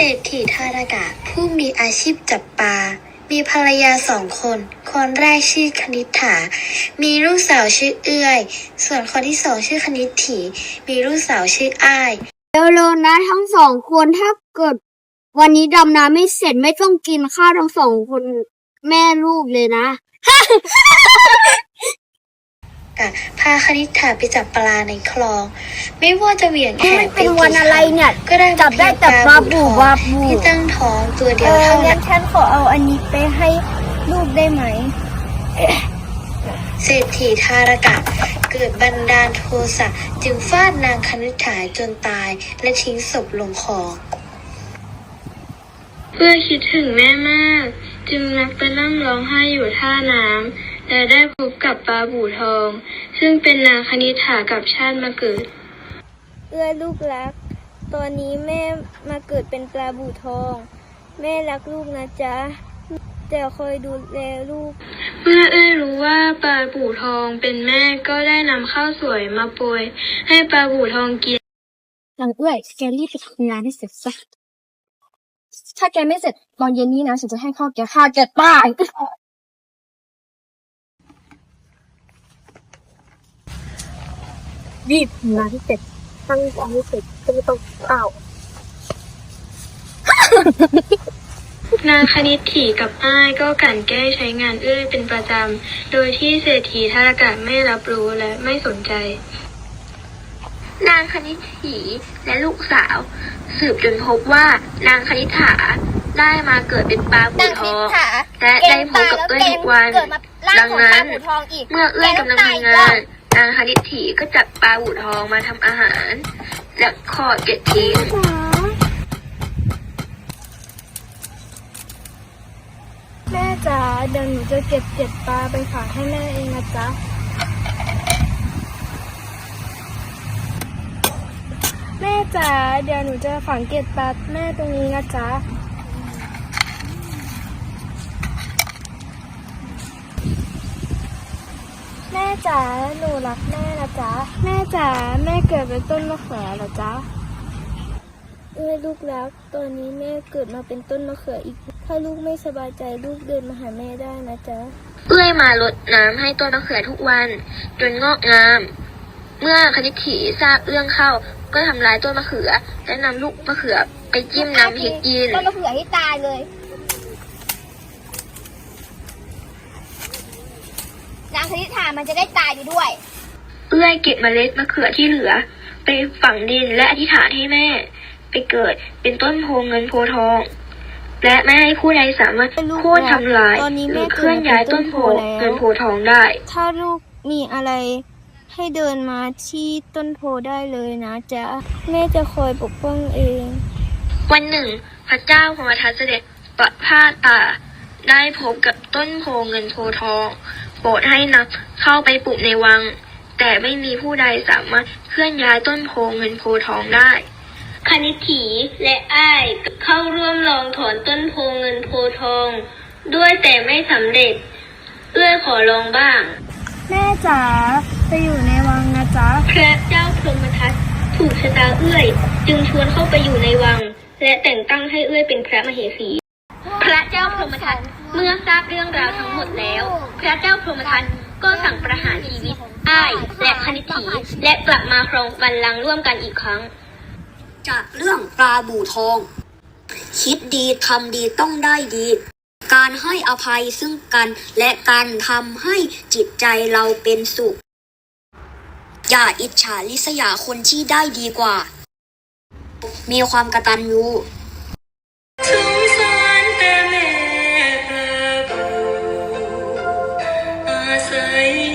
เศรษฐีทารกะผู้มีอาชีพจับปลา มีภรรยาสองคน คนแรกชื่อคณิษฐา มีลูกสาวชื่อเอื้อย ส่วนคนที่สองชื่อคณิษฐี มีลูกสาวชื่ออ้ายเร็วๆนะทั้งสองคนถ้าเกิด วันนี้ดำน้ำไม่เสร็จไม่ต้องกินข้าวทั้งสองคนแม่ลูกเลยนะ กะพาคณิษฐาไปจับปลาในคลอง ไม่ว่าจะเหวี่ยงแหมันไปเป็นวันอะไรเนี่ยก็ได้จับได้แต่ปลาบู่ปลาบู่ที่ตั้งท้องตัวเอเดียวอเท่างั้นั้นนฉันขอเอาอันนี้ไปให้ลูกได้ไหมเศรษฐีทารกะเกิดบันดาลโทสะจึงฟาดนางคณิษฐาจนตายและทิ้งศพลงคลองเพื่อคิดถึงแม่มาก จึงนักไปนั่งร้องไห้อยู่ท่าน้ำ และได้พบกับปลาบู่ทอง ซึ่งเป็นนางคณิษฐากับชาติมาเกิด เอื้อลูกรัก ตอนนี้แม่มาเกิดเป็นปลาบู่ทอง แม่รักลูกนะจ๊ะ แต่คอยดูแลลูก เมื่อเอ้ยรู้ว่าปลาบู่ทองเป็นแม่ก็ได้นำข้าวสวยมาโปรยให้ปลาบู่ทองกินหลังเอื้อยแกรีบไปทำงานให้เสร็จซะถ้าแกไม่เสร็จตอนเย็นนี้นะฉันจะให้ข้าวแกฆ่าแกตาย รีบทำงานให้เสร็จตั้งใจให้เสร็จก็ไม่ต้องเต้านางคณิตถีกับอ้ายก็กลั่นแกล้งใช้งานเอ้ยเป็นประจำ โดยที่เศรษฐีทารกะไม่รับรู้และไม่สนใจ นางคณิตถีและลูกสาว สืบจนพบว่านางคณิษฐาได้มาเกิดเป็นปลาบู่ทองและได้พบกับเอ้ยทุกวันดังนั้นเมื่อเอื้อยกำลังทำงาน นางคณิถีก็จับปลาบู่ทองมาทำอาหารและขอดเกล็ดทิ้งแม่จ๋าเดี๋ยวหนูจะเก็บเก็บปลาไปฝากให้แม่เองนะจ๊ะแม่จ๋าเดี๋ยวหนูจะฝังเก็บปลาแม่ตรงนี้นะจ๊ะ จ๋าหนูรักแม่นะจ๊ะแม่จ๋าแม่เกิดเป็นต้นมะเขือเหรอจ๊ะเอ้ยลูกรักตอนนี้แม่เกิดมาเป็นต้นมะเขืออีก ถ้าลูกไม่สบายใจลูกเดินมาหาแม่ได้นะจ๊ะเอื้อยมารดน้ำให้ต้นมะเขือทุกวันจนงอกงาม เมื่อคณิตถีทราบเรื่องเข้า ก็ทำร้ายต้นมะเขือและนำลูกมะเขือไปจิ้มน้ำพริกกินต้นมะเขือให้ตายเลย นางคณิษฐามันจะได้ตายไปด้วย เอื้อยเก็บเมล็ดมะเขือที่เหลือ ไปฝังดินและอธิษฐานให้แม่ ไปเกิดเป็นต้นโพเงินโพทอง และไม่ให้ผู้ใดสามารถโค่นทำลายตอนนี้หแม่รือเคลื่อนย้ายต้นโพเกิดมาเป็นต้นโพแล้วเงินโพทองได้ ถ้าลูกมีอะไรให้เดินมาที่ต้นโพได้เลยนะจ๊ะแม่จะคอยปกป้องเอง วันหนึ่ง พระเจ้าพรหมทัตเสด็จประพาสป่าได้พบกับต้นโพเงินโพทอง โปรดให้นำเข้าไปปลูกในวัง แต่ไม่มีผู้ใดสามารถเคลื่อนย้ายต้นโพเงินโพทองได้คณิตถีและอ้ายเข้าร่วมลองถอนต้นโพเงินโพทอง ด้วยแต่ไม่สำเร็จเอื้อยขอลองบ้าง แม่จ๋าไปอยู่ในวังนะจ๊ะพระเจ้าพรหมทัตถูกชะตาเอื้อย จึงชวนเข้าไปอยู่ในวัง และแต่งตั้งให้เอื้อยเป็นพระมเหสีพ ระเจ้าพรหมทัตเมื่อทราบเรื่องราวทั้งหมดแล้ว พระเจ้าพรหมทัตก็สั่งประหารชีวิตอ้ายและคณิถีและกลับมาครองบัลลังก์ร่วมกันอีกครั้ง จากเรื่องปลาบู่ทอง คิดดีทำดีต้องได้ดี การให้อภัยซึ่งกันและการทำให้จิตใจเราเป็นสุข อย่าอิจฉาลิษยาคนที่ได้ดีกว่า มีความกระตัญญู say